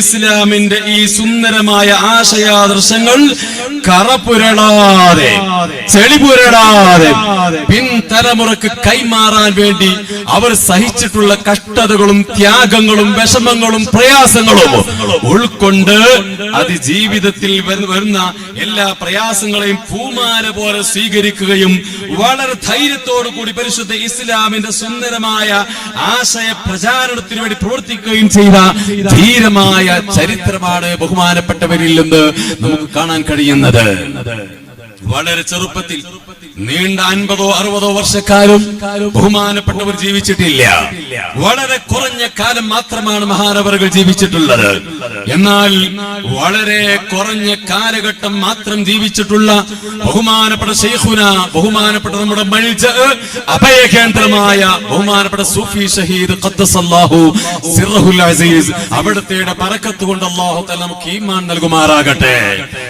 ഇസ്ലാമിന്റെ ഈ സുന്ദരമായ ആശയാദർശങ്ങൾ കറപുരടാതെ ചെളിപുരടാതെ പിൻതലമുറക്ക് കൈമാറാൻ വേണ്ടി അവർ സഹിച്ചിട്ടുള്ള കഷ്ടതകളും ത്യാഗങ്ങളും വിഷമങ്ങളും പ്രയാസങ്ങളും ഉൾക്കൊണ്ട് അത് ജീവിതത്തിൽ വരുന്ന എല്ലാ പ്രയാസങ്ങളെയും പൂമാര പോലെ സ്വീകരിക്കുകയും വളരെ ധൈര്യത്തോടു കൂടി പരിശുദ്ധ ഇസ്ലാമിന്റെ സുന്ദരമായ ആശയ പ്രചാരണത്തിന് വേണ്ടി പ്രവർത്തിക്കുകയും ചെയ്ത ധീരമായ ചരിത്രമാണ് ബഹുമാനപ്പെട്ടവരിൽ നിന്ന് നമുക്ക് കാണാൻ കഴിയുന്നത്. വളരെ ചെറുപ്പത്തിൽ നീണ്ട അൻപതോ അറുപതോ വർഷക്കാരും ബഹുമാനപ്പെട്ടവർ ജീവിച്ചിട്ടില്ല. വളരെ കുറഞ്ഞ കാലം മാത്രമാണ് മഹാനവറുകൾ ജീവിച്ചിട്ടുള്ളത്. എന്നാൽ വളരെ കുറഞ്ഞ കാലഘട്ടം മാത്രം ജീവിച്ചിട്ടുള്ള ബഹുമാനപ്പെട്ട ഷെയ്ഖുന ബഹുമാനപ്പെട്ട നമ്മുടെ മൽജ അഭയകേന്ദ്രമായ ബഹുമാനപ്പെട്ട സൂഫി ഷഹീദ് അസീസ് അവിടുത്തെ ബർക്കത്ത് കൊണ്ട് അല്ലാഹു തആല നമുക്ക് ഈമാൻ നൽകുമാറാകട്ടെ.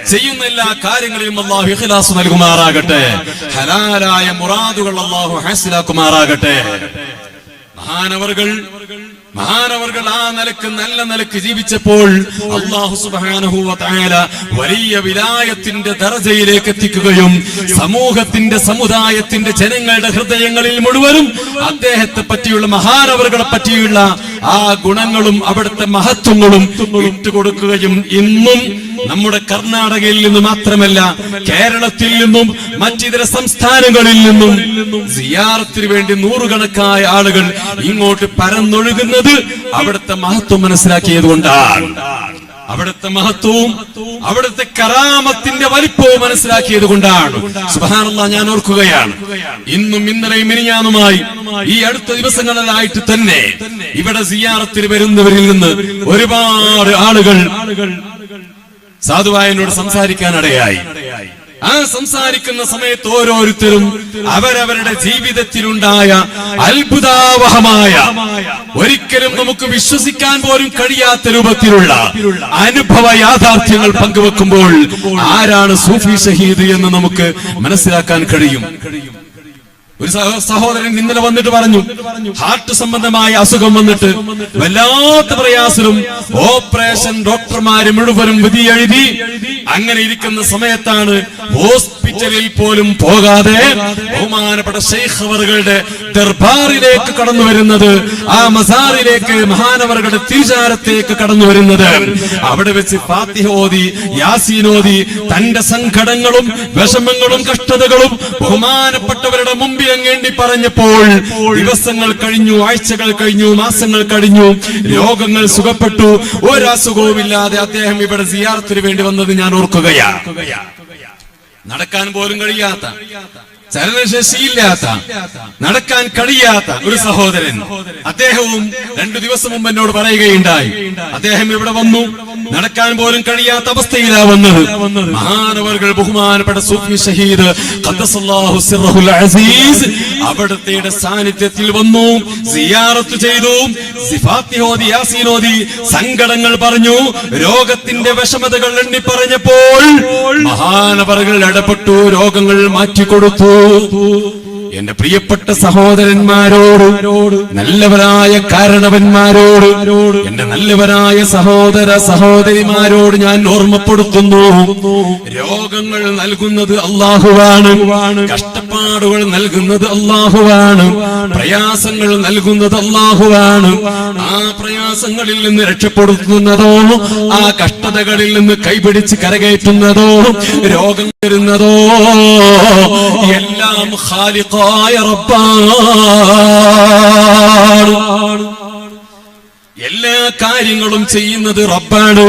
ചെയ്യുന്ന എല്ലാ കാര്യങ്ങളിലും അള്ളാഹു ഇഖ്ലാസ് നൽകുമാറാകട്ടെ. ഹലാലായ മുറാദുകൾ അള്ളാഹു ഹാസിലാക്കുമാറാകട്ടെ. മഹാനവറുകൾ മഹാനവറുകൾ ആ നിലയ്ക്ക് നല്ല നിലയ്ക്ക് ജീവിച്ചപ്പോൾ അള്ളാഹു തആല വലിയ വിലായത്തിന്റെ ദർജയിലേക്ക് എത്തിക്കുകയും സമൂഹത്തിന്റെ സമുദായത്തിന്റെ ജനങ്ങളുടെ ഹൃദയങ്ങളിൽ മുഴുവനും അദ്ദേഹത്തെ പറ്റിയുള്ള മഹാനവറുകളെ പറ്റിയുള്ള ആ ഗുണങ്ങളും അവിടുത്തെ മഹത്വങ്ങളും ഇട്ടുകൊടുക്കുകയും ഇന്നും നമ്മുടെ കർണാടകയിൽ നിന്ന് മാത്രമല്ല കേരളത്തിൽ നിന്നും മറ്റിതര സംസ്ഥാനങ്ങളിൽ നിന്നും സിയാറത്തിന് വേണ്ടി നൂറുകണക്കായ ആളുകൾ ഇങ്ങോട്ട് പരന്നൊഴുകുന്നത് അവിടുത്തെ മഹത്വം മനസ്സിലാക്കിയത് കൊണ്ടാണ്. അവിടുത്തെ മഹത്വവും അവിടുത്തെ കറാമത്തിന്റെ വലിപ്പവും മനസ്സിലാക്കിയത് കൊണ്ടാണ്. സുബാനുള്ള ഞാൻ ഓർക്കുകയാണ്. ഇന്നും ഇന്നലെയും മിനിഞ്ഞാന്നുമായി ഈ അടുത്ത ദിവസങ്ങളിലായിട്ട് തന്നെ ഇവിടെ സിയാറത്തിൽ വരുന്നവരിൽ നിന്ന് ഒരുപാട് ആളുകൾ സാധുവായനോട് സംസാരിക്കാനിടയായി ആ സംസാരിക്കുന്ന സമയത്ത് ഓരോരുത്തരും അവരവരുടെ ജീവിതത്തിലുണ്ടായ അത്ഭുതാവഹമായ ഒരിക്കലും നമുക്ക് വിശ്വസിക്കാൻ പോലും കഴിയാത്ത രൂപത്തിലുള്ള അനുഭവ യാഥാർത്ഥ്യങ്ങൾ പങ്കുവെക്കുമ്പോൾ ആരാണ് സൂഫി ഷഹീദ് എന്ന് നമുക്ക് മനസ്സിലാക്കാൻ കഴിയും. ഒരു സഹോ- സഹോദരൻ ഇന്നലെ വന്നിട്ട് പറഞ്ഞു ഹാർട്ട് സംബന്ധമായ അസുഖം വന്നിട്ട് വല്ലാത്ത പ്രയാസവും ഓപ്പറേഷൻ ഡോക്ടർമാര് മുഴുവനും വിധി എഴുതി അങ്ങനെ ഇരിക്കുന്ന സമയത്താണ് ഹോസ്പിറ്റലിൽ പോലും പോകാതെ ബഹുമാനപ്പെട്ട ഷെയ്ഖ് അവറുകളുടെ ദർബാറിലേക്ക് കടന്നു വരുന്നത് ആ മസാറിലേക്ക് മഹാനവറുകളുടെ തിരിചാരത്തേക്ക് കടന്നു വരുന്നത്. അവിടെ വെച്ച് ഫാത്തിഹ ഓതി തന്റെ സങ്കടങ്ങളും വിഷമങ്ങളും കഷ്ടതകളും ബഹുമാനപ്പെട്ടവരുടെ മുമ്പിൽ അങ്ങേണ്ടി പറഞ്ഞപ്പോൾ ദിവസങ്ങൾ കഴിഞ്ഞു ആഴ്ചകൾ കഴിഞ്ഞു മാസങ്ങൾ കഴിഞ്ഞു രോഗങ്ങൾ സുഖപ്പെട്ടു. ഒരസുഖവുമില്ലാതെ അദ്ദേഹം ഇവിടെ സിയാർത്തിന് വേണ്ടി വന്നത് ഞാൻ ഓർക്കുകയാ. നടക്കാൻ പോലും കഴിയാത്ത ചലനശേഷിയില്ലാത്ത നടക്കാൻ കഴിയാത്ത ഒരു സഹോദരൻ അദ്ദേഹവും രണ്ടു ദിവസം മുമ്പ് എന്നോട് പറയുകയുണ്ടായി. അദ്ദേഹം ഇവിടെ വന്നു. നടക്കാൻ പോലും കഴിയാത്ത അവസ്ഥയിലാ വന്നത്. മഹാനവർകൾ ബഹുമാനപ്പെട്ട സൂഫി ഷഹീദ് അസീസ് സാന്നിധ്യത്തിൽ വന്നു സിയാറത്ത് ചെയ്തു സങ്കടങ്ങൾ പറഞ്ഞു രോഗത്തിന്റെ വിഷമതകൾ എണ്ണി പറഞ്ഞപ്പോൾ മഹാനവറുകൾ ഇടപെട്ടു രോഗങ്ങൾ മാറ്റിക്കൊടുത്തു. Oh, എന്റെ പ്രിയപ്പെട്ട സഹോദരന്മാരോട് നല്ലവരായ കാരണവന്മാരോട് എന്റെ നല്ലവരായ സഹോദര സഹോദരിമാരോട് ഞാൻ ഓർമ്മപ്പെടുത്തുന്നു. രോഗങ്ങൾ നൽകുന്നത് അള്ളാഹുവാണ് കഷ്ടപ്പാടുകൾ നൽകുന്നത് അള്ളാഹുവാണ് പ്രയാസങ്ങൾ നൽകുന്നത് അള്ളാഹുവാണ്. ആ പ്രയാസങ്ങളിൽ നിന്ന് രക്ഷപ്പെടുത്തുന്നതോ ആ കഷ്ടതകളിൽ നിന്ന് കൈപിടിച്ച് കരകയറ്റുന്നതോ രോഗം വരുന്നതോ എല്ലാം ഖാലിഖായ റബ്ബാണ്. എല്ലാ കാര്യങ്ങളും ചെയ്യുന്നത് റബ്ബാണ്.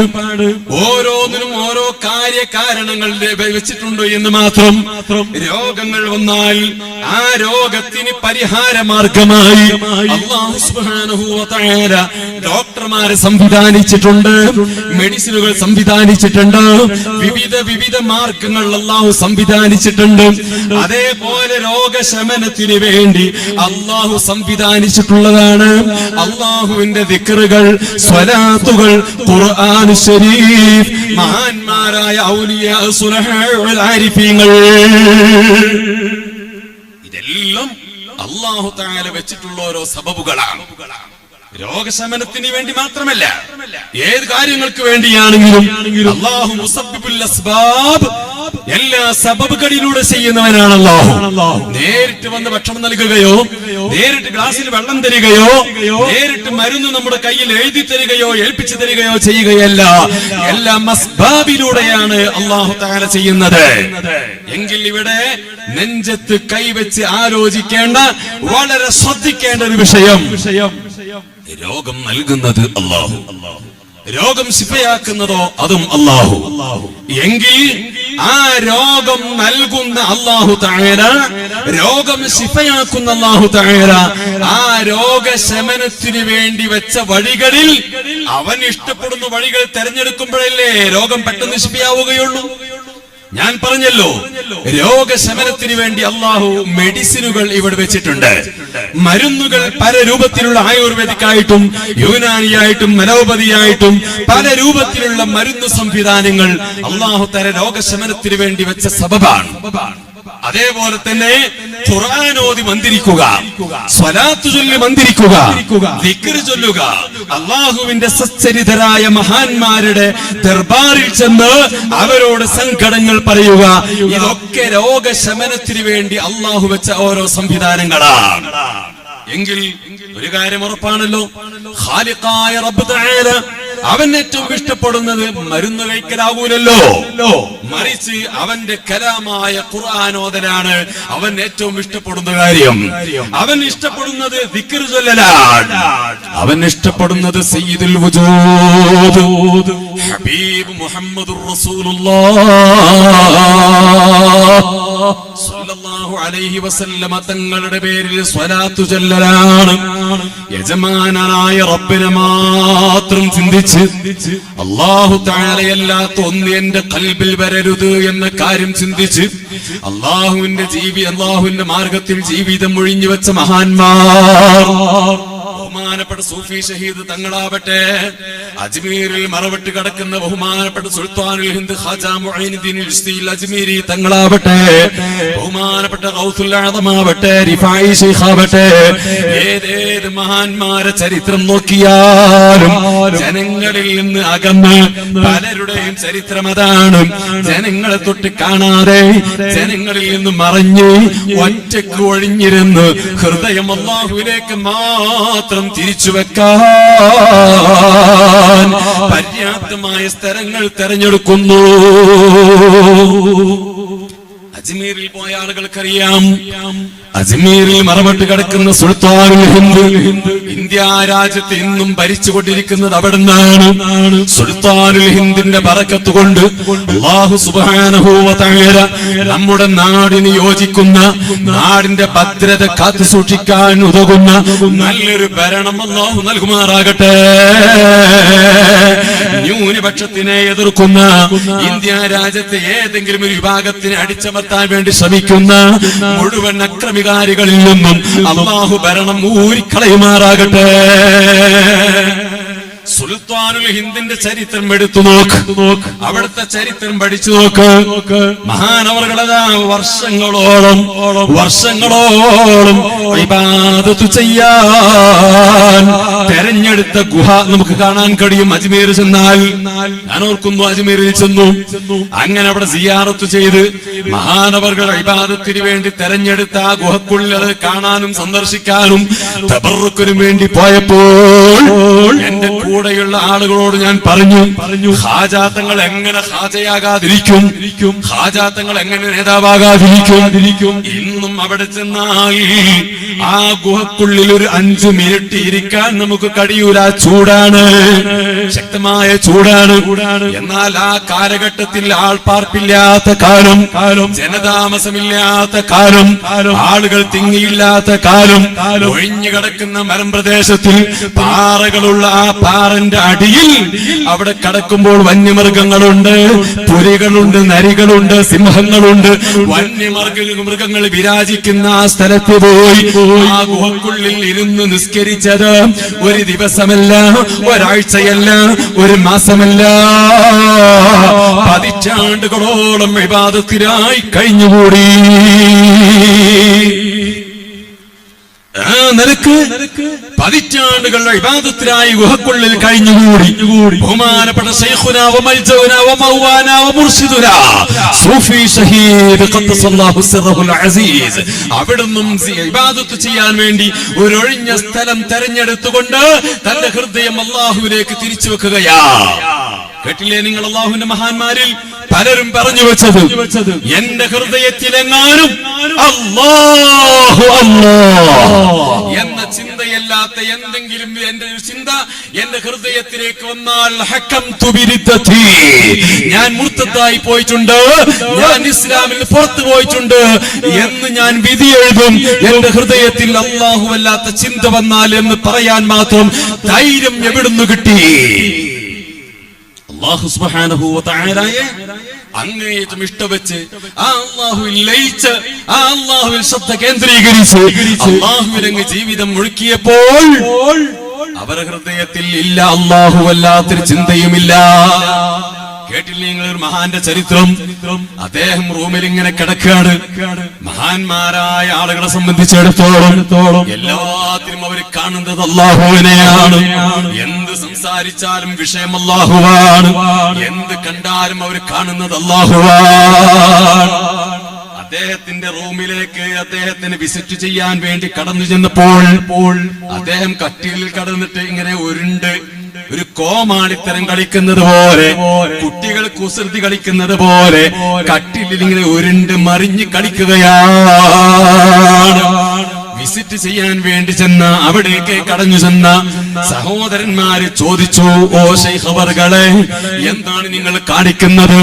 ഓരോന്നിനും ഓരോ കാര്യകാരണങ്ങൾ വെച്ചിട്ടുണ്ട് എന്ന് മാത്രം രോഗങ്ങൾ വന്നാൽ ആ രോഗത്തിന് പരിഹാര മാർഗമായി ഡോക്ടർമാരെ സംവിധാനിച്ചിട്ടുണ്ട് മെഡിസിനുകൾ സംവിധാനിച്ചിട്ടുണ്ട് വിവിധ വിവിധ മാർഗങ്ങൾ അള്ളാഹു സംവിധാനിച്ചിട്ടുണ്ട്. അതേപോലെ രോഗശമനത്തിന് വേണ്ടി അള്ളാഹു സംവിധാനിച്ചിട്ടുള്ളതാണ്. അള്ളാഹുവിന്റെ ദിക്റുകൾ സ്വലാത്തുകൾ ഖുർആൻ ശരീഫ് മഹാന്മാരായ ഔലിയ ആരിഫീങ്ങൾ. ഇതെല്ലാം അള്ളാഹു താല വെച്ചിട്ടുള്ള ഓരോ സബബുകളാണ്. രോഗശമനത്തിന് വേണ്ടി മാത്രമല്ല ഏത് കാര്യങ്ങൾക്ക് വേണ്ടിയാണെങ്കിലും അള്ളാഹു മുസബ്ബിബുൽ അസ്ബാബ് എല്ലാ സബബുകളിലൂടെ ചെയ്യുന്നവനാണല്ലോ. നേരിട്ട് വന്ന് ഭക്ഷണം നൽകുകയോ നേരിട്ട് ഗ്ലാസ്സിൽ വെള്ളം തരികയോ നേരിട്ട് മരുന്ന് നമ്മുടെ കയ്യിൽ എഴുതി തരികയോ ഏൽപ്പിച്ചു തരികയോ ചെയ്യുകയല്ല. എല്ലാ മസ്ബാബിലൂടെയാണ് അള്ളാഹു താല ചെയ്യുന്നത്. എങ്കിൽ ഇവിടെ നെഞ്ചത്ത് കൈവച്ച് ആലോചിക്കേണ്ട വളരെ ശ്രദ്ധിക്കേണ്ട ഒരു വിഷയം. വിഷയം. രോഗം നൽകുന്നത് അള്ളാഹു അള്ളാഹു രോഗം ശിഫയാക്കുന്നതോ അതും അള്ളാഹു എങ്കിൽ ആ രോഗം നൽകുന്ന അള്ളാഹു താഴര രോഗം ശിഫയാക്കുന്ന അള്ളാഹു താഴര ആ രോഗശമനത്തിന് വേണ്ടി വെച്ച വഴികളിൽ അവൻ ഇഷ്ടപ്പെടുന്ന വഴികൾ തെരഞ്ഞെടുക്കുമ്പോഴല്ലേ രോഗം പെട്ടെന്ന് ശിഫയാവുകയുള്ളൂ? ഞാൻ പറഞ്ഞല്ലോ രോഗശമനത്തിന് വേണ്ടി അള്ളാഹു മെഡിസിനുകൾ ഇവിടെ വെച്ചിട്ടുണ്ട്. മരുന്നുകൾ പല രൂപത്തിലുള്ള ആയുർവേദിക്കായിട്ടും യുവനാനിയായിട്ടും മനോപതിയായിട്ടും പല രൂപത്തിലുള്ള മരുന്ന് സംവിധാനങ്ങൾ അള്ളാഹു തര രോഗശമനത്തിന് വേണ്ടി വെച്ച സബബാണ്. അതേപോലെ തന്നെ ഖുർആാനോതി മന്ദിരിക്കുക സ്വലാത്തു ചൊല്ലി മന്ദിരിക്കുക ചൊല്ലുക. അള്ളാഹുവിന്റെ സച്ചരിതരായ മഹാന്മാരുടെ ദർബാറിൽ ചെന്ന് അവരോട് സങ്കടങ്ങൾ പറയുക. ഇതൊക്കെ രോഗശമനത്തിന് വേണ്ടി അള്ളാഹു വെച്ച ഓരോ സംവിധാനങ്ങളാണ്. എങ്കിൽ ഒരു കാര്യം ഉറപ്പാണല്ലോ. ഖാലിഖായ റബ്ബ് തആല അവൻ ഏറ്റവും ഇഷ്ടപ്പെടുന്നത് മരുന്ന് കഴിക്കലാവൂലല്ലോ. മറിച്ച് അവന്റെ കലാമായ ഖുർആാനോദനാണ് അവൻ ഏറ്റവും ഇഷ്ടപ്പെടുന്ന കാര്യം. അവൻ ഇഷ്ടപ്പെടുന്നത് അവൻ ഇഷ്ടപ്പെടുന്നത് സയ്യിദുൽ ഹബീബ് മുഹമ്മദ് റസൂലുള്ളാഹ് അലൈഹി വസല്ലമ തങ്ങളുടെ പേരിൽ സ്വലാത്തു ചൊല്ലലാണ്. യജമാനായ റബ്ബിനെ മാത്രം ചിന്തിച്ച് അള്ളാഹു താഴെയല്ലാത്ത ഒന്ന് എന്റെ കൽബിൽ വരരുത് എന്ന കാര്യം ചിന്തിച്ച് അള്ളാഹുവിന്റെ ജീവി അള്ളാഹുവിന്റെ മാർഗത്തിൽ ജീവിതം ഒഴിഞ്ഞു വെച്ച മഹാന്മാർ. ബഹുമാനപ്പെട്ട സൂഫി ഷഹീദ് തങ്ങളാവട്ടെ. അജ്മീരിൽ മറവിട്ട് കിടക്കുന്ന ബഹുമാനപ്പെട്ട സുൽത്താനുൽ ഹിന്ദ് ഖാജാ മുഈനുദ്ദീൻ അജ്മീരി തങ്ങളാവട്ടെ. ബഹുമാനപ്പെട്ട ഗൗസുല്ലാദമാവട്ടെ റിഫായി ഷെയ്ഖാവട്ടെ ഏതേത് മഹാന്മാരെ ചരിത്രം നോക്കിയാലും ജനങ്ങളിൽ നിന്ന് അകന്ന് പലരുടെയും ചരിത്രം അതാണ്. ജനങ്ങളെ തൊട്ട് കാണാതെ ജനങ്ങളിൽ നിന്ന് മറഞ്ഞ് ഒറ്റയ്ക്ക് ഒഴിഞ്ഞിരുന്ന് ഹൃദയം അള്ളാഹുവിലേക്ക് മാത്രം തിരിച്ചു വെക്കാൻ പര്യാപ്തമായ സ്ഥലങ്ങൾ തെരഞ്ഞെടുക്കുന്നു. അജ്മീറിൽ പോയ ആളുകൾക്കറിയാം അജ്മീറിൽ മറവിട്ട് കിടക്കുന്ന സുൽത്താനുൽ ഹിന്ദ് ഇന്ത്യ രാജ്യത്ത് ഇന്നും ഭരിച്ചുകൊണ്ടിരിക്കുന്നത് അവിടെ നിന്നാണ് സുൽത്താനുൽ ഹിന്ദിന്റെ പറക്കത്ത് കൊണ്ട് അള്ളാഹു തആല നമ്മുടെ നാടിന് യോജിക്കുന്ന നാടിന്റെ ഭദ്രത കാത്തു സൂക്ഷിക്കാൻ ഉതകുന്ന നല്ലൊരു ഭരണം അള്ളാഹു നൽകുമാറാകട്ടെ. ന്യൂനപക്ഷത്തിനെ എതിർക്കുന്ന ഇന്ത്യ രാജ്യത്തെ ഏതെങ്കിലും ഒരു വിഭാഗത്തിനെ അടിച്ചമർത്താൻ വേണ്ടി ശ്രമിക്കുന്ന മുഴുവൻ അക്രമികാരികളിൽ നിന്നും അള്ളാഹു ഭരണം ഊരിക്കളയുമാറാകട്ടെ. സുൽത്താനുൽ ഹിന്ദിന്റെ ചരിത്രം എടുത്തു നോക്ക്. നോക്ക്. അവിടുത്തെ ചരിത്രം പഠിച്ചു നോക്ക്. നോക്ക്. മഹാനവർകളതാ വർഷങ്ങളോളം വർഷങ്ങളോളം ഇബാദത്ത് ചെയ്യാൻ തെരഞ്ഞെടുത്ത ഗുഹ നമുക്ക് കാണാൻ കഴിയും അജ്മീർ ചെന്നാൽ. ഞാൻ ഓർക്കുന്നു അജ്മീറിൽ ചെന്നു. അങ്ങനെ അവിടെ സിയാറത്ത് ചെയ്ത് മഹാനവർകൾ ഇബാദത്തിന് വേണ്ടി തെരഞ്ഞെടുത്ത ആ ഗുഹക്കുള്ളിൽ അത് കാണാനും സന്ദർശിക്കാനും തബറുക്കിനും വേണ്ടി പോയപ്പോൾ എന്റെ കൂടെയുള്ള ആളുകളോട് ഞാൻ പറഞ്ഞു പറഞ്ഞു. ഹാജാത്തങ്ങൾ എങ്ങനെ ഹാജയാകാതിരിക്കും ഹാജാത്തങ്ങൾ എങ്ങനെ നേതാവാകാതിരിക്കും? ഇന്നും അവിടെ ചെന്നാൽ ആ ഗുഹക്കുള്ളിൽ ഒരു അഞ്ചു മിനിറ്റ് ഇരിക്കാൻ നമുക്ക് കഴിയൂല. ചൂടാണ്. ശക്തമായ ചൂടാണ്. എന്നാൽ ആ കാലഘട്ടത്തിൽ ആൾപ്പാർപ്പില്ലാത്ത കാലം കാലം. ജനതാമസമില്ലാത്ത കാലം ആളുകൾ തിങ്ങിയില്ലാത്ത കാലം ഒഴിഞ്ഞു കിടക്കുന്ന മരം പ്രദേശത്തിൽ പാറകളുള്ള ആ പാറന്റെ അടിയിൽ അവിടെ കടക്കുമ്പോൾ വന്യമൃഗങ്ങളുണ്ട് പുലികളുണ്ട് നരികളുണ്ട് സിംഹങ്ങളുണ്ട്. വന്യമൃഗ മൃഗങ്ങൾ വിരാജിക്കുന്ന ആ സ്ഥലത്ത് പോയി. ആ ഗുഹക്കുള്ളിൽ ഇരുന്ന് നിസ്കരിച്ചത് ഒരു ദിവസമല്ല ഒരാഴ്ചയല്ല ഒരു മാസമല്ല. പതിറ്റാണ്ടുകളോളം വിവാദത്തിനായി കഴിഞ്ഞുകൂടി. നിലയ്ക്ക് പതിറ്റാണ്ടുകളുടെ വിവാദത്തിനായി ഗുഹക്കുള്ളിൽ കഴിഞ്ഞുകൂടി. ബഹുമാനപ്പെട്ട അവിടുന്നും ഇബാദത്ത് ചെയ്യാൻ വേണ്ടി ഒരു ഒഴിഞ്ഞ സ്ഥലം തെരഞ്ഞെടുത്തുകൊണ്ട് തന്റെ ഹൃദയം അള്ളാഹുവിലേക്ക് തിരിച്ചു വെക്കുകയാ. കേട്ടില്ലേ നിങ്ങൾ അള്ളാഹുവിന്റെ മഹാന്മാരിൽ? പലരും പറഞ്ഞു വെച്ചത് എന്റെ ഹൃദയത്തിലെങ്ങാനും അല്ലാഹു അല്ലാ. എന്ന ചിന്തയല്ലാത്ത എന്തെങ്കിലും എന്റെ ഒരു ചിന്ത എന്റെ ഹൃദയത്തിലേക്ക് വന്നാൽ ഹക്കം തുപിരിത്തീ ഞാൻ മുർത്തത്തായി പോയിട്ടുണ്ട് ഞാൻ ഇസ്ലാമിൽ പുറത്തു പോയിട്ടുണ്ട് എന്ന് ഞാൻ വിധി എഴുതും. എന്റെ ഹൃദയത്തിൽ അള്ളാഹു അല്ലാത്ത ചിന്ത വന്നാൽ എന്ന് പറയാൻ മാത്രം ധൈര്യം എവിടുന്ന് കിട്ടി? അങ്ങേയറ്റം ഇഷ്ടവെച്ച് ആ അള്ളാഹുവിൽ ലയിച്ച് ആ അള്ളാഹുവിൽ ശ്രദ്ധ കേന്ദ്രീകരിച്ച് ജീവിതം മുഴുക്കിയപ്പോൾ അവരുടെ ഹൃദയത്തിൽ ഇല്ല അള്ളാഹു അല്ലാത്തൊരു ചിന്തയുമില്ല. കേട്ടില്ലേ നിങ്ങൾ ഒരു മഹാന്റെ ചരിത്രം? അദ്ദേഹം റൂമിൽ ഇങ്ങനെ കിടക്കുകയാണ്. മഹാന്മാരായ ആളുകളെ സംബന്ധിച്ചിടത്തോളം എല്ലാത്തിനും അവർ കാണുന്നത് അള്ളാഹുവിനെയാണ്. എന്ത് സംസാരിച്ചാലും വിഷയം അള്ളാഹുവാണ്. എന്ത് കണ്ടാലും അവർ കാണുന്നത് അള്ളാഹുവാണ്. അദ്ദേഹത്തിന്റെ റൂമിലേക്ക് അദ്ദേഹത്തിന് വിസിറ്റ് ചെയ്യാൻ വേണ്ടി കടന്നു ചെന്നപ്പോൾ അദ്ദേഹം കട്ടിലിൽ കടന്നിട്ട് ഇങ്ങനെ ഉരുണ്ട് ഒരു കോമാളിത്തരം കളിക്കുന്നത് പോലെ കുട്ടികൾ കുസൃതി കളിക്കുന്നത് പോലെ കട്ടിലിൽ ഇങ്ങനെ ഉരുണ്ട് മറിഞ്ഞ് കളിക്കുകയാണ്. വിസിറ്റ് ചെയ്യാൻ വേണ്ടി ചെന്ന അവിടേക്ക് കടഞ്ഞു ചെന്ന സഹോദരന്മാര് ചോദിച്ചു ഓ ശൈഖബറുകളെ എന്താണ് നിങ്ങൾ കാണിക്കുന്നത്?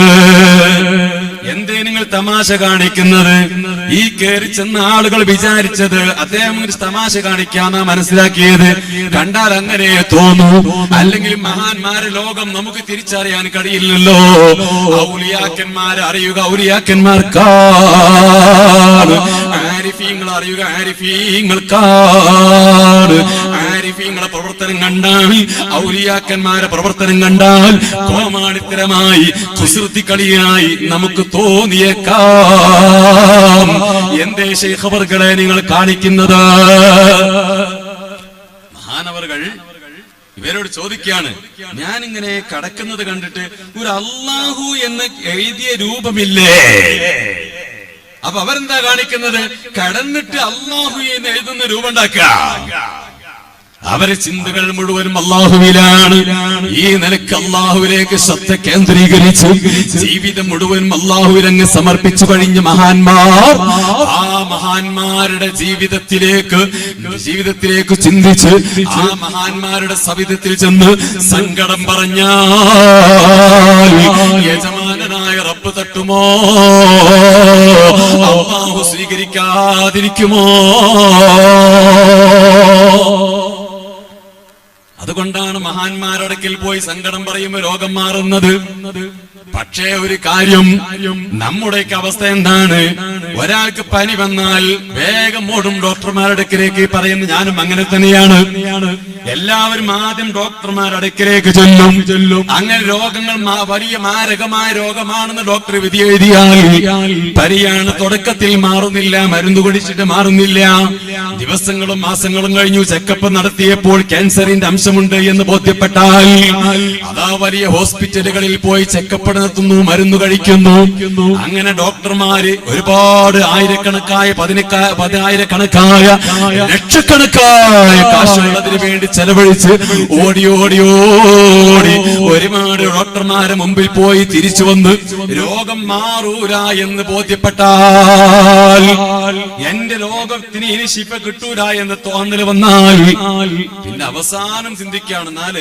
എന്തേ നിങ്ങൾ തമാശ കാണിക്കുന്നത്? ഈ കയറി ചെന്ന ആളുകൾ വിചാരിച്ചത് അദ്ദേഹം ഒരു തമാശ കാണിക്കാന്ന മനസ്സിലാക്കിയത്. കണ്ടാൽ അങ്ങനെ തോന്നു. അല്ലെങ്കിൽ മഹാന്മാരെ ലോകം നമുക്ക് തിരിച്ചറിയാൻ കഴിയില്ലല്ലോ. ഔലിയാക്കന്മാരെ അറിയുക ഔലിയാക്കന്മാർക്കാണ്. ആരിഫീങ്ങൾ അറിയുക ആരിഫീങ്ങൾക്കാണ്. ആരിഫീങ്ങളെ പ്രവർത്തനം കണ്ടാൽ ഔലിയാക്കന്മാരെ പ്രവർത്തനം കണ്ടാൽ കോമാളിത്തരമായി കുസൃതിക്കളിയായി നമുക്ക് തോന്നിയേക്കാം. എന്തേ ഷെയ്ഖബറുകളെ നിങ്ങൾ കാണിക്കുന്നത്? മഹാനവറുകൾ ഇവരോട് ചോദിക്കുകയാണ് ഞാനിങ്ങനെ കടക്കുന്നത് കണ്ടിട്ട് ഒരു അള്ളാഹു എന്ന് എഴുതിയ രൂപമില്ലേ? അപ്പൊ അവരെന്താ കാണിക്കുന്നത്? കടന്നിട്ട് അള്ളാഹു എന്ന് എഴുതുന്ന രൂപം ഉണ്ടാക്കുക. അവരെ ചിന്തകൾ മുഴുവനും അള്ളാഹുവിലാണ്. ഈ നിലയ്ക്ക് അള്ളാഹുവിലേക്ക് ശ്രദ്ധ കേന്ദ്രീകരിച്ച് ജീവിതം മുഴുവനും അള്ളാഹുവിനങ്ങ് സമർപ്പിച്ചു കഴിഞ്ഞ മഹാന്മാർ ആ മഹാന്മാരുടെ ജീവിതത്തിലേക്ക് ജീവിതത്തിലേക്ക് ചിന്തിച്ച് ആ മഹാന്മാരുടെ സവിധത്തിൽ ചെന്ന് സങ്കടം പറഞ്ഞാൽ യജമാനായ റബ്ബ് തട്ടുമോ? അള്ളാഹു സ്വീകരിക്കാതിരിക്കുമോ? അതുകൊണ്ടാണ് മഹാന്മാരടക്കിൽ പോയി സങ്കടം പറയുമ്പോൾ രോഗം മാറുന്നത്. പക്ഷേ ഒരു കാര്യം നമ്മുടെ അവസ്ഥ എന്താണ്? ഒരാൾക്ക് പനി വന്നാൽ വേഗം ഓടും ഡോക്ടർമാരുടെ അടുക്കിലേക്ക് പറയുന്നു ഞാനും അങ്ങനെ തന്നെയാണ്. എല്ലാവരും ആദ്യം ഡോക്ടർമാർ അടുക്കിലേക്ക് ചെല്ലും. ചെല്ലും അങ്ങനെ രോഗങ്ങൾ വലിയ മാരകമായ രോഗമാണെന്ന് ഡോക്ടർ വിധി എഴുതിയാൽ പരിയാണ് തുടക്കത്തിൽ മാറുന്നില്ല മരുന്ന് കുടിച്ചിട്ട് മാറുന്നില്ല. ദിവസങ്ങളും മാസങ്ങളും കഴിഞ്ഞു ചെക്കപ്പ് നടത്തിയപ്പോൾ ക്യാൻസറിന്റെ അംശമുണ്ട് എന്ന് ബോധ്യപ്പെട്ടാൽ അതാ വലിയ ഹോസ്പിറ്റലുകളിൽ പോയി ചെക്കപ്പ് നടത്തുന്നു മരുന്ന് കഴിക്കുന്നു. അങ്ങനെ ഡോക്ടർമാര് ഒരുപാട് ആയിരക്കണക്കായ പതിനായിരക്കണക്കായ ലക്ഷക്കണക്കായ കാശുകൾ അതിനു വേണ്ടി ചെലവഴിച്ച് ഓടി ഓടി ഓടി. ഒരുപാട് ഡോക്ടർമാരെ മുമ്പിൽ പോയി തിരിച്ചു വന്ന് രോഗം മാറൂല എന്ന് ബോധ്യപ്പെട്ടാൽ എന്റെ രോഗത്തിന് ഇനി ശിപ്പ കിട്ടൂല എന്ന് തോന്നൽ വന്നാൽ പിന്നെ അവസാനം ചിന്തിക്കുകയാണ് എന്നാൽ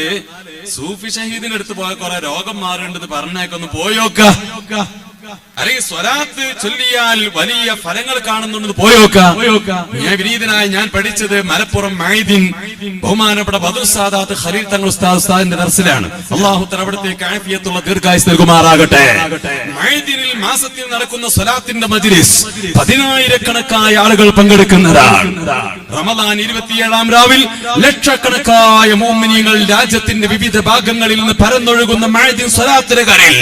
സൂഫി ഷഹീദിന്റെ അടുത്ത് പോയ കുറെ രോഗം മാറേണ്ടത് പറഞ്ഞേക്കൊന്ന് പോയോക്ക. അല്ലെങ്കിൽ സ്വലാത്ത് ചൊല്ലിയാൽ വലിയ ഫലങ്ങൾ കാണുന്നുണ്ട് പോയോക്ക ഞാൻ വിനീതനായി ഞാൻ പഠിച്ചത് മലപ്പുറം മൈദീൻ ബഹുമാനപ്പെട്ട ബദർ സാദാത്ത് ഖലീൽ തങ്ങൾ ഉസ്താദ് ഉസ്താദിന്റെ ദർസിലാണ്. അള്ളാഹു തലവിടത്തെ കാഫിയത്തുള്ള ദീർഘായുസ് നൽകുമാറാകട്ടെ. മൈദീനിൽ മാസത്തിൽ നടക്കുന്ന സ്വലാത്തിന്റെ മജ്ലിസ് പതിനായിരക്കണക്കായ ആളുകൾ പങ്കെടുക്കുന്നതാണ്. റമദാൻ ഇരുപത്തിയേഴാം രാവിൽ ലക്ഷക്കണക്കായ മോമിനിയങ്ങൾ രാജ്യത്തിന്റെ വിവിധ ഭാഗങ്ങളിൽ നിന്ന് പരന്നൊഴുകുന്ന മഴദിൻ സ്വലാത്തിരകരിൽ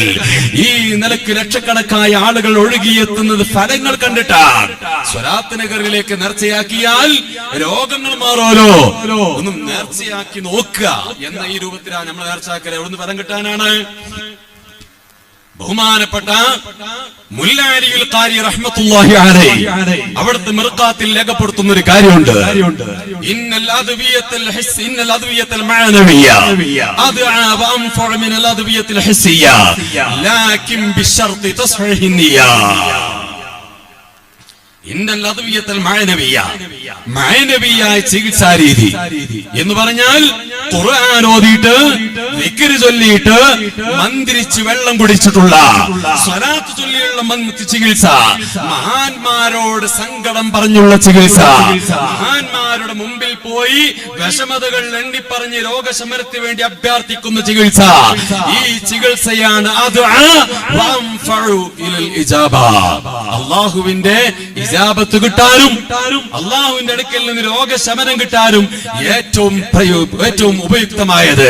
ഈ നിലയ്ക്ക് ലക്ഷക്കണക്കായ ലക്ഷക്കണക്കായ ആളുകൾ ഒഴുകിയെത്തുന്നത് ഫലങ്ങൾ കണ്ടിട്ടാണ്. സ്വരാത്ത് നഗറിലേക്ക് നേർച്ചയാക്കിയാൽ രോഗങ്ങൾ മാറോലോ ഒന്നും നേർച്ചയാക്കി നോക്കുക എന്ന ഈ രൂപത്തിലാണ് നമ്മൾ നേർച്ചയാക്കൽ. എവിടുന്ന് ഫലം കിട്ടാനാണ്? ബഹുമാനപ്പെട്ട അവിടുത്തെ മിർഖാത്തിൽ രേഖപ്പെടുത്തുന്ന ഒരു കാര്യമുണ്ട്. ഇന്നൽ അദ്വിയത്തുൽ ഹിസ് ഇന്നൽ അദ്വിയത്തുൽ മാനവിയ. മിനൽ അദ്വിയത്തുൽ ലാകിൻ ബിശർത്തി നിയ്യ ഇന്നൽ അദ്വിയത്തുൽ മഅനവിയ മഅനവിയായ ചികിത്സാ രീതി എന്ന് പറഞ്ഞാൽ ഖുർആൻ ഓതിയിട്ട് വിക്കരി ചൊല്ലിയിട്ട് മന്ത്രിച്ച് വെള്ളം കുടിച്ചിട്ടുള്ള സ്വലാത്ത് ചൊല്ലിയുള്ള ചികിത്സ മഹാന്മാരോട് സങ്കടം പറഞ്ഞുള്ള ചികിത്സ മഹാന്മാരുടെ മുമ്പിൽ പോയി വിഷമതകൾ എണ്ണിപ്പറഞ്ഞ് രോഗശമനത്തിന് വേണ്ടി അഭ്യർത്ഥിക്കുന്ന ചികിത്സ. ഈ ചികിത്സയാണ് അത് അള്ളാഹുവിന്റെ ഇജാബത്ത് കിട്ടാനും അള്ളാഹുവിന്റെ അടുക്കൽ നിന്ന് രോഗശമനം കിട്ടാനും ഏറ്റവും ഏറ്റവും ഉപയുക്തമായത്.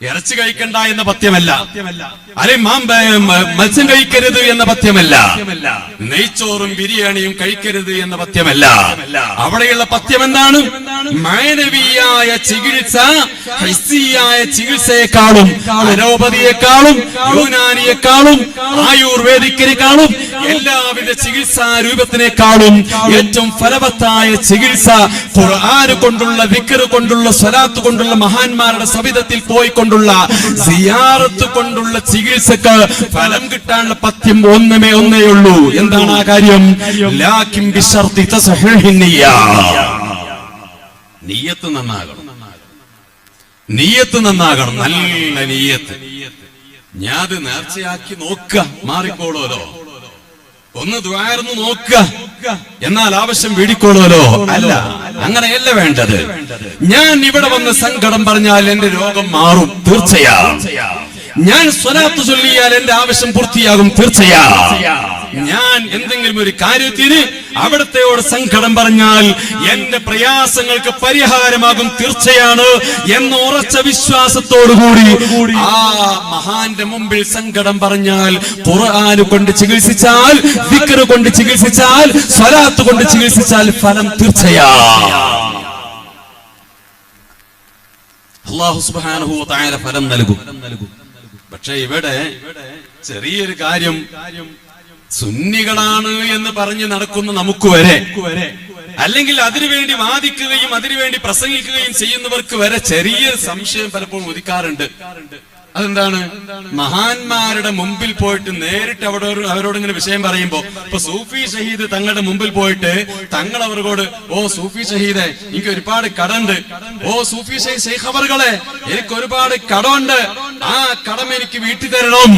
ഇറച്ചി കഴിക്കണ്ട എന്ന പത്യമല്ല അല്ലെ മത്സ്യം കഴിക്കരുത് എന്ന പത്യമല്ല നെയ്ച്ചോറും ബിരിയാണിയും കഴിക്കരുത് എന്ന പഥ്യമല്ല. അവിടെയുള്ള പത്യം എന്താണ്? മാനവീയായ ചികിത്സ ഹൈസിയായ ചികിത്സയെക്കാളും അലോപതിയെക്കാളും യൂനാനിയെക്കാളും ആയുർവേദിക്കിനെക്കാളും എല്ലാവിധ ചികിത്സാ രൂപത്തിനേക്കാളും ഏറ്റവും ഫലവത്തായ ചികിത്സ ഖുർആൻ കൊണ്ടുള്ള വിക്കർ കൊണ്ടുള്ള സ്വലാത്ത് കൊണ്ടുള്ള മഹാന്മാരുടെ സവിധത്തിൽ പോയിക്കൊണ്ടുള്ള സിയാറത്ത് കൊണ്ടുള്ള ചികിത്സക്ക് ഫലം കിട്ടാനുള്ള പത്യം ഒന്നുമേ ഒന്നേ ഉള്ളൂ. എന്താണ് ആ കാര്യം. നീയത്ത് നന്നാകണം. നീയത്ത് നന്നാകണം. നല്ല നീയത്ത്. ഞാൻ നേർച്ചയാക്കി നോക്കുക. മാറിക്കോളൂലോ? ഒന്ന് ദ്വാരന്ന് നോക്കുക. എന്നാൽ ആവശ്യം വീടിക്കോളൂലോ അല്ല അങ്ങനെയല്ല വേണ്ടത്. ഞാൻ ഇവിടെ വന്ന് സങ്കടം പറഞ്ഞാൽ എന്റെ രോഗം മാറും. തീർച്ചയാ ഞാൻ സ്വലാത്ത് ചൊല്ലിയാൽ എന്റെ ആവശ്യം പൂർത്തിയാകും തീർച്ചയാ. ഞാൻ എന്തെങ്കിലും ഒരു കാര്യത്തിന് അവിടത്തെയോട് സങ്കടം പറഞ്ഞാൽ എന്റെ പ്രയാസങ്ങൾക്ക് പരിഹാരമാകും തീർച്ചയാണ് എന്ന ഉറച്ച വിശ്വാസത്തോടുകൂടി ആ മഹാന്റെ മുമ്പിൽ സങ്കടം പറഞ്ഞാൽ ഖുർആാന് കൊണ്ട് ചികിത്സിച്ചാൽ വിക്കറ് കൊണ്ട് ചികിത്സിച്ചാൽ സ്വലാത്ത് കൊണ്ട് ചികിത്സിച്ചാൽ ഫലം തീർച്ചയാ. അള്ളാഹു തആല ഫലം നൽകും. പക്ഷെ ഇവിടെ ചെറിയൊരു കാര്യം സുന്നികളാണ് എന്ന് പറഞ്ഞ് നടക്കുന്ന നമുക്ക് വരെ. അല്ലെങ്കിൽ അതിനുവേണ്ടി വാദിക്കുകയും അതിനുവേണ്ടി പ്രസംഗിക്കുകയും ചെയ്യുന്നവർക്ക് വരെ ചെറിയ സംശയം പലപ്പോഴും ഉദിക്കാറുണ്ട്. അതെന്താണ്? മഹാന്മാരുടെ മുമ്പിൽ പോയിട്ട് നേരിട്ട് അവിടെ അവരോട് ഇങ്ങനെ വിഷയം പറയുമ്പോ ഇപ്പൊ സൂഫി ഷഹീദ് തങ്ങളുടെ മുമ്പിൽ പോയിട്ട് തങ്ങൾ അവരോട് ഓ സൂഫി ഷഹീദെ എനിക്ക് ഒരുപാട് കടണ്ട്. ഓ സൂഫി ഷെയ്ഖ് അവർ എനിക്ക് ഒരുപാട് കടമുണ്ട്. ആ കടം എനിക്ക് വീട്ടി തരണം.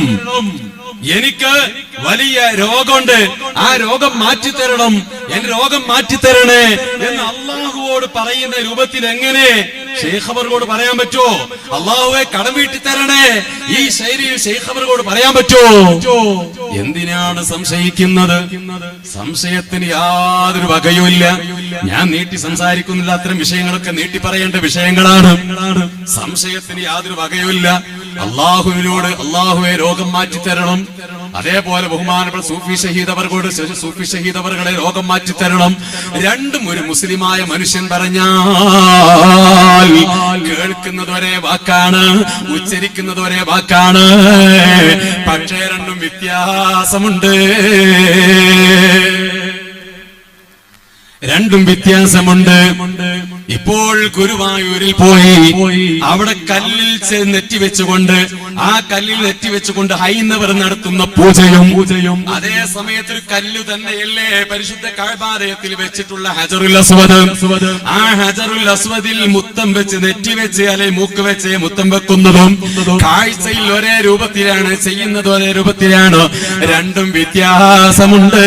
എനിക്ക് വലിയ രോഗമുണ്ട്. ആ രോഗം മാറ്റി തരണം. എന്റെ രോഗം മാറ്റി തരണേ എന്ന് അള്ളാഹുവോട് പറയുന്ന രൂപത്തിൽ എങ്ങനെ? ഷെയ്ഖ് പറയാൻ പറ്റുമോ? അള്ളാഹുവെ കടം വീട്ടി തരണേ. ഈ ശൈലിയിൽ ഷെയ്ഖ് പറയാൻ പറ്റുമോ? എന്തിനാണ് സംശയിക്കുന്നത്? സംശയത്തിന് യാതൊരു വകയുമില്ല ഞാൻ നീട്ടി സംസാരിക്കുന്നില്ല. അത്തരം വിഷയങ്ങളൊക്കെ നീട്ടി പറയേണ്ട വിഷയങ്ങളാണ്. സംശയത്തിന് യാതൊരു വകയുമില്ല അള്ളാഹുവിനോട് അള്ളാഹുവെ രോഗം മാറ്റി തരണം അതേപോലെ ബഹുമാനപ്പെട്ട സൂഫി ഷഹീദ് സൂഫി ഷഹീദ് അവർകളെ രോഗം മാറ്റി തരണം രണ്ടും ഒരു മുസ്ലിമായ മനുഷ്യൻ പറഞ്ഞാൽ കേൾക്കുന്നത് ഒരേ വാക്കാണ് ഉച്ചരിക്കുന്നത് ഒരേ വാക്കാണ്. പക്ഷേ രണ്ടും വ്യത്യാസമുണ്ട്. രണ്ടും വ്യത്യാസമുണ്ട്. ഇപ്പോൾ ഗുരുവായൂരിൽ പോയി. അവിടെ കല്ലിൽ ചെ- നെറ്റിവെച്ചുകൊണ്ട് ആ കല്ലിൽ നെറ്റി വെച്ചുകൊണ്ട് ഹൈന്ദവർ നടത്തുന്ന പൂജയും പൂജയും. അതേ സമയത്ത് ഒരു കല്ല് തന്നെയല്ലേ പരിശുദ്ധ കഴപാതയത്തിൽ വെച്ചിട്ടുള്ള ഹജറുൽ അസ്വദ്. ആ ഹജറുൽ അസ്വദിൽ മുത്തം വെച്ച് നെറ്റി വെച്ച് അല്ലെ മൂക്ക് വെച്ച് മുത്തം വെക്കുന്നതും. കാഴ്ചയിൽ ഒരേ രൂപത്തിലാണ് ചെയ്യുന്നത് ഒരേ രൂപത്തിലാണ്. രണ്ടും വ്യത്യാസമുണ്ട്.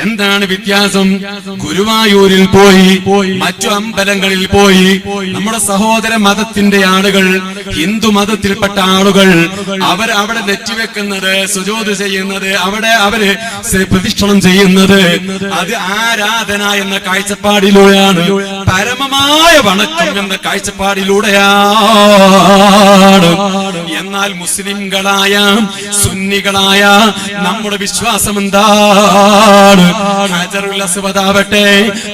എന്താണ് വ്യത്യാസം? ഗുരുവായൂരിൽ പോയി മറ്റു അമ്പലങ്ങളിൽ പോയി. നമ്മുടെ സഹോദര മതത്തിന്റെ ആളുകൾ ഹിന്ദു മതത്തിൽപ്പെട്ട ആളുകൾ അവർ അവിടെ നെറ്റിവെക്കുന്നത് സുജോത് ചെയ്യുന്നത് അവിടെ അവർ പ്രതിഷ്ഠണം ചെയ്യുന്നത് അത് ആരാധന എന്ന കാഴ്ചപ്പാടിലൂടെയാണ്. പരമമായ വണക്കം എന്ന കാഴ്ചപ്പാടിലൂടെയാണ്. എന്നാൽ മുസ്ലിംകളായ സുന്നികളായ നമ്മുടെ വിശ്വാസം എന്താണ് ഹജറുൽ അസ്വദാവട്ടെ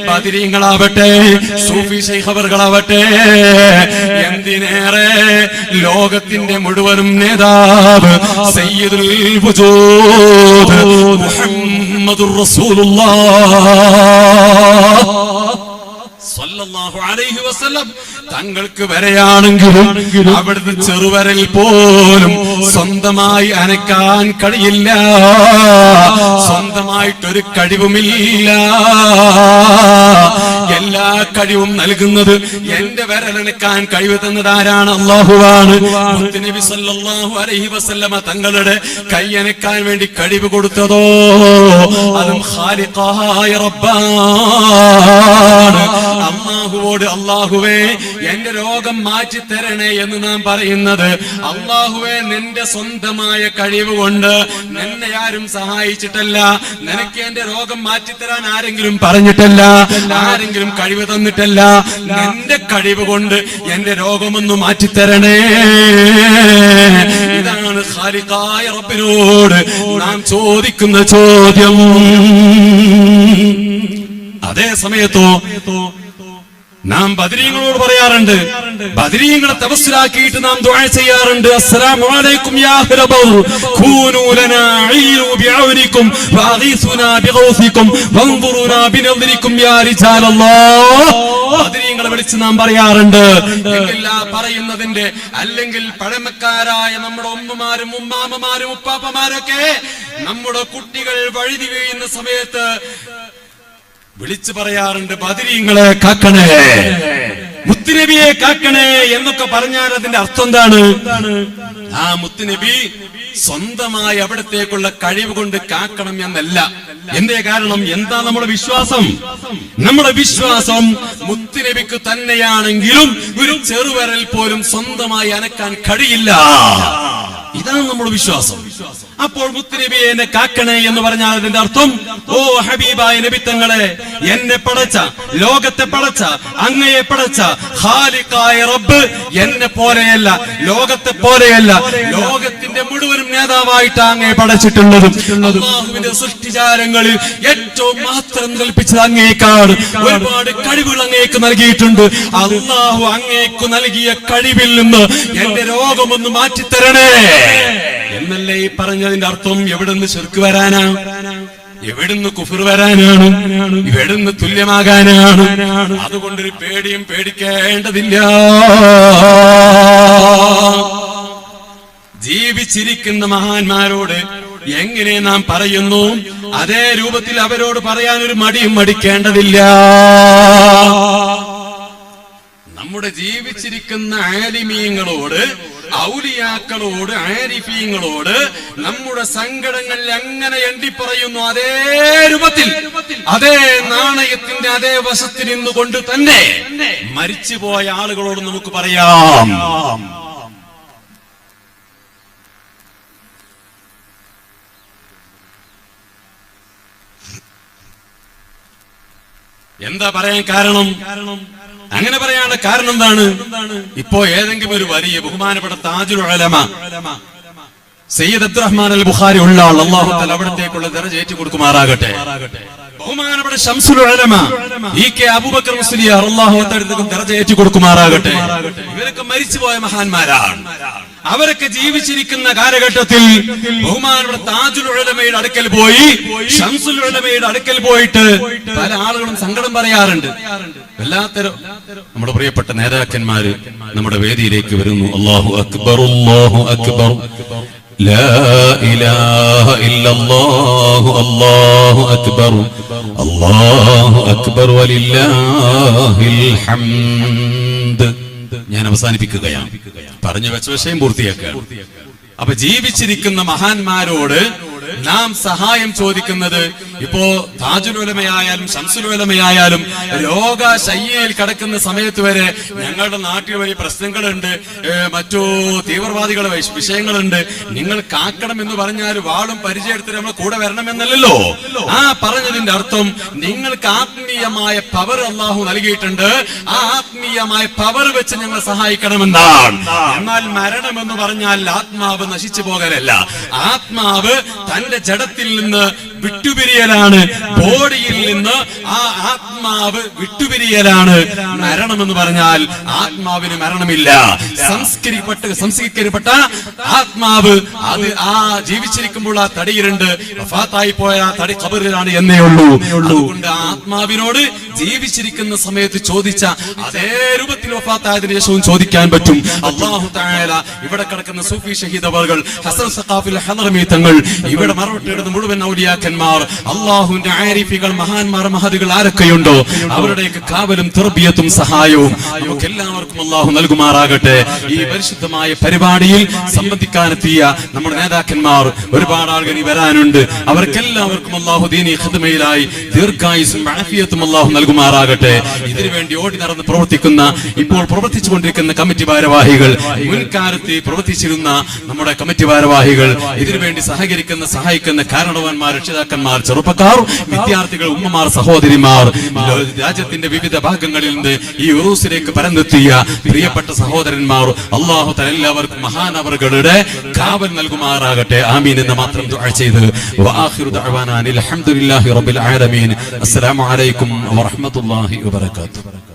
ബദിരീങ്ങളാവട്ടെ സൂഫി ശൈഖവറുകളാവട്ടെ. എന്തിനേറെ ലോകത്തിന്റെ മുഴുവനും നേതാവ് സയ്യിദുൽ മുഹമ്മദുർ തങ്ങൾക്ക് വരെയാണെങ്കിലും അവിടുത്തെ ചെറുവരൽ പോലും സ്വന്തമായി അനക്കാൻ കഴിയില്ല. സ്വന്തമായിട്ടൊരു കഴിവുമില്ല. കഴിവും നൽകുന്നത്. എന്റെ വിരലെടുക്കാൻ കഴിവ് തന്നത് ആരാണ് അള്ളാഹുവാണ് സല്ലല്ലാഹു അലൈഹി വസല്ലമ തങ്ങളുടെ കൈയനക്കാൻ വേണ്ടി കഴിവ് കൊടുത്തതോ? അതും ഖാലിഖായ അള്ളാഹുവോട് അള്ളാഹുവേ എന്റെ രോഗം മാറ്റി തരണേ എന്ന് നാം പറയുന്നത്. അള്ളാഹുവേ നിന്റെ സ്വന്തമായ കഴിവ് കൊണ്ട് നിന്നെ ആരും സഹായിച്ചിട്ടല്ല. നിനക്ക് എന്റെ രോഗം മാറ്റിത്തരാൻ ആരെങ്കിലും പറഞ്ഞിട്ടല്ല. ആരെങ്കിലും കഴിവ് തന്നിട്ടല്ല. എന്റെ കഴിവ് കൊണ്ട് എന്റെ രോഗമൊന്ന് മാറ്റിത്തരണേ. ഇതാണ് ഹാലിക്കായറപ്പിനോട് നാം ചോദിക്കുന്ന ചോദ്യം. അതേ സമയത്തോ നാം ബദരീങ്ങളോട് പറയാറുണ്ട് ബദരീങ്ങളെ തപസ്സിലാക്കിയിട്ട് നാം ദുആ ചെയ്യാറുണ്ട്. അസ്സലാമു അലൈക്കും യാ ഹുറബൗ കൂനൂ ലനാ ഈനു ബിഔരികും വഅഗീസുനാ ബിഗൗസിക്കും വൻദുറുനാ ബിനദ്രിക്കും യാ റിജാലല്ലാഹ്. ബദരീങ്ങളെ വിളിച്ച് നാം പറയാറുണ്ട് എങ്കിൽ പറയുന്നതിന്റെ അല്ലെങ്കിൽ പഴമക്കാരായ നമ്മുടെ ഉമ്മമാരും ഉമ്മാമമാരും ഉപ്പാപ്പമാരൊക്കെ നമ്മുടെ കുട്ടികൾ വഴുതി വീഴുന്ന സമയത്ത് വിളിച്ചു പറയാറുണ്ട് ബദരീങ്ങളെ കാക്കണേ മുത്തുനബിയെ കാക്കണേ എന്നൊക്കെ പറഞ്ഞാൽ അതിന്റെ അർത്ഥം എന്താണ്? ആ മുത്തുനബി സ്വന്തമായി അവിടത്തേക്കുള്ള കഴിവ് കൊണ്ട് കാക്കണം എന്നല്ല. എന്തേ കാരണം? എന്താ നമ്മുടെ വിശ്വാസം? നമ്മുടെ വിശ്വാസം മുത്തുനബിക്ക് തന്നെയാണെങ്കിലും ഒരു ചെറുവരൽ പോലും സ്വന്തമായി അനക്കാൻ കഴിയില്ല. ഇതാണ് നമ്മുടെ വിശ്വാസം. അപ്പോൾ മുത്തുനബിയെ എന്നെ കാക്കണേ എന്ന് പറഞ്ഞാൽ അതിന്റെ അർത്ഥം ഓ ഹബീബായ നബിത്തങ്ങളെ എന്നെ പടച്ച ലോകത്തെ പടച്ച അങ്ങയെ പടച്ച ഹാലിക്കായ റബ്ബ് എന്നെ പോലെയല്ല ലോകത്തെ പോലെയല്ല ലോകത്തിന്റെ മുഴുവനും നേതാവായിട്ട് അങ്ങയെ പടച്ചിട്ടുള്ളതും സൃഷ്ടിജാലങ്ങളിൽ ഏറ്റവും മാത്രം കൽപ്പിച്ചത് അങ്ങേക്കാണ്. ഒരുപാട് കഴിവുകൾ അങ്ങേക്ക് നൽകിയിട്ടുണ്ട്. അള്ളാഹു അങ്ങേക്ക് നൽകിയ കഴിവിൽ നിന്ന് എന്റെ രോഗമൊന്ന് മാറ്റിത്തരണേ. എന്നല്ലേ ഈ പറഞ്ഞതിന്റെ അർത്ഥം? എവിടുന്ന് ചെറുക്ക് വരാനാ? എവിടുന്ന് കുഫിർ വരാനാണ്? എവിടുന്ന് തുല്യമാകാനാണ്? അതുകൊണ്ടൊരു പേടിയും പേടിക്കേണ്ടതില്ല. ജീവിച്ചിരിക്കുന്ന മഹാന്മാരോട് എങ്ങനെ നാം പറയുന്നു? അതേ രൂപത്തിൽ അവരോട് പറയാൻ ഒരു മടിയും മടിക്കേണ്ടതില്ല. നമ്മുടെ ജീവിച്ചിരിക്കുന്ന ആലിമീങ്ങളോട് ഔലിയാക്കളോട് ആരിഫീങ്ങളോട് നമ്മുടെ സങ്കടങ്ങൾ എങ്ങനെ എണ്ണി പറയുന്നു അതേ രൂപത്തിൽ അതേ നാണയത്തിന്റെ അതേ വശത്തിൽ നിന്നുകൊണ്ട് തന്നെ മരിച്ചുപോയ ആളുകളോട് നമുക്ക് പറയാം. എന്താ പറയാൻ കാരണം കാരണം? അങ്ങനെ പറയാനുള്ള കാരണം എന്താണ്? ഇപ്പോ ഏതെങ്കിലും ഒരു വലിയ ബഹുമാനപ്പെട്ട താജുൽ ഉലമ സയ്യിദ് അബ്ദുറഹ്മാൻ അൽ ബുഖാരി ഉള്ള ആൾ അള്ളാഹു തആല അവിടത്തേക്കുള്ള ദറജ കൊടുക്കുമാറാകട്ടെ ബഹുമാനപ്പെട്ട ഷംസുൽ ഉലമ ഇ കെ അബൂബക്കർ മുസ്ലിയാർ അള്ളാഹു തആല ദറജ ഏറ്റു കൊടുക്കുമാറാകട്ടെ ഇവരൊക്കെ മരിച്ചുപോയ മഹാന്മാരാണ്. അവരൊക്കെ ജീവിച്ചിരിക്കുന്ന കാലഘട്ടത്തിൽ ബഹുമാനപ്പെട്ട താജുൽ ഉലമയുടെ അടുക്കൽ പോയി ഷംസുൽ ഉലമയുടെ അടുക്കൽ പോയിട്ട് പല ആളുകളും സങ്കടം പറയാറുണ്ട്. വല്ലാത്തരം നമ്മുടെ പ്രിയപ്പെട്ട നേതാക്കന്മാര് നമ്മുടെ വേദിയിലേക്ക് വരുന്നു അള്ളാഹു അക്ബർ അള്ളാഹു അക്ബർ لا إله إلا الله الله أكبر الله أكبر ولله الحمد ഞാൻ അവസാനിപ്പിക്കുകയാണ് പറഞ്ഞു വെച്ച വിഷയം പൂർത്തിയാക്കുകയാണ് അപ്പൊ ജീവിച്ചിരിക്കുന്ന മഹാന്മാരോട് നാം സഹായം ചോദിക്കുന്നത് ഇപ്പോ താജുലോലമയായാലും ശംസുലോലമയായാലും രോഗശയ്യയിൽ കിടക്കുന്ന സമയത്ത് വരെ ഞങ്ങളുടെ നാട്ടിൽ വലിയ പ്രശ്നങ്ങളുണ്ട് മറ്റു തീവ്രവാദികളെ വിഷയങ്ങളുണ്ട്. നിങ്ങൾ കാക്കണം എന്ന് പറഞ്ഞാൽ വാളും പരിചയമെടുത്ത് നമ്മൾ കൂടെ വരണമെന്നല്ലല്ലോ. ആ പറഞ്ഞതിന്റെ അർത്ഥം നിങ്ങൾക്ക് ആത്മീയമായ പവർ അള്ളാഹു നൽകിയിട്ടുണ്ട്. ആ ആത്മീയമായ പവർ വെച്ച് ഞങ്ങൾ സഹായിക്കണമെന്നാണ്. എന്നാൽ മരണം എന്ന് പറഞ്ഞാൽ ആത്മാവ് നശിച്ചു പോകലല്ല. ആത്മാവ് തന്റെ ജഡത്തിൽ നിന്ന് വിട്ടുപിരിയലാണ്. ബോഡിയിൽ നിന്ന് ആ ആത്മാവ് വിട്ടുപിരിയലാണ്. മരണം എന്ന് പറഞ്ഞാൽ ആത്മാവിന് മരണമില്ല. സംസ്കരിക്കപ്പെട്ട് സംസ്കരിക്കപ്പെട്ട ആത്മാവ് അത് ആ ജീവിച്ചിരിക്കുമ്പോൾ ആ തടിയിലുണ്ട്. വഫാത്തായി പോയ ആ തടി കബറിലാണ് എന്നേ ഉള്ളൂ. അതുകൊണ്ട് ആത്മാവിനോട് ജീവിച്ചിരിക്കുന്ന സമയത്ത് ചോദിച്ച അതേ രൂപത്തിൽ വഫാത്തായതിനു ശേഷവും ചോദിക്കാൻ പറ്റും. അള്ളാഹു തായാല ഇവിടെ കിടക്കുന്ന സൂഫി ഷഹീദ് അവർ ഹസൻ സഖാഫിൽ ഹനർമീത്തങ്ങൾ തങ്ങൾ ഇവിടെ മറവിട്ടിടുന്ന മുഴുവൻ ഔലിയാക്കന്മാർ അള്ളാഹുവിന്റെ ആരിഫികൾ മഹാന്മാർ മഹദികൾ ആരൊക്കെയുണ്ടോ? അവരുടെയൊക്കെ കാവലും തെർബിയത്തും സഹായവും നമുക്ക് എല്ലാവർക്കും അള്ളാഹു നൽകുമാറാകട്ടെ. ഈ പരിശുദ്ധമായ പരിപാടിയിൽ സംബന്ധിക്കാനെത്തിയ നമ്മുടെ നേതാക്കന്മാർ ഒരുപാട് ആളുകൾ ഇനി വരാനുണ്ട്. അവർക്കെല്ലാവർക്കും അള്ളാഹു ദീനി ദീർഘായുസും ആഫിയത്തും അള്ളാഹു നൽകുമാറാകട്ടെ. ഇതിനുവേണ്ടി ഓടി നടന്ന് പ്രവർത്തിക്കുന്ന ഇപ്പോൾ പ്രവർത്തിച്ചുകൊണ്ടിരിക്കുന്ന കമ്മിറ്റി ഭാരവാഹികൾ മുൻകാലത്ത് പ്രവർത്തിച്ചിരുന്ന നമ്മുടെ കമ്മിറ്റി ഭാരവാഹികൾ ഇതിനുവേണ്ടി സഹകരിക്കുന്ന സഹായിക്കുന്ന കാരണവന്മാർ രക്ഷിതാക്കന്മാർ ചെറുപ്പക്കാർ വിദ്യാർത്ഥികൾ ഉമ്മമാർ സഹോദരിമാർ രാജ്യത്തിന്റെ വിവിധ ഭാഗങ്ങളിൽ നിന്ന് ഈ ഉറൂസിലേക്ക് പരന്നെത്തിയ പ്രിയപ്പെട്ട സഹോദരന്മാർ അള്ളാഹു എല്ലാവർക്കും മഹാനവറുകളുടെ കാവൽ നൽകുമാറാകട്ടെ. ആമീൻ എന്ന് മാത്രം ചെയ്ത്. അസ്സലാമു അലൈക്കും വറഹ്മത്തുള്ളാഹി വബറകാതുഹു.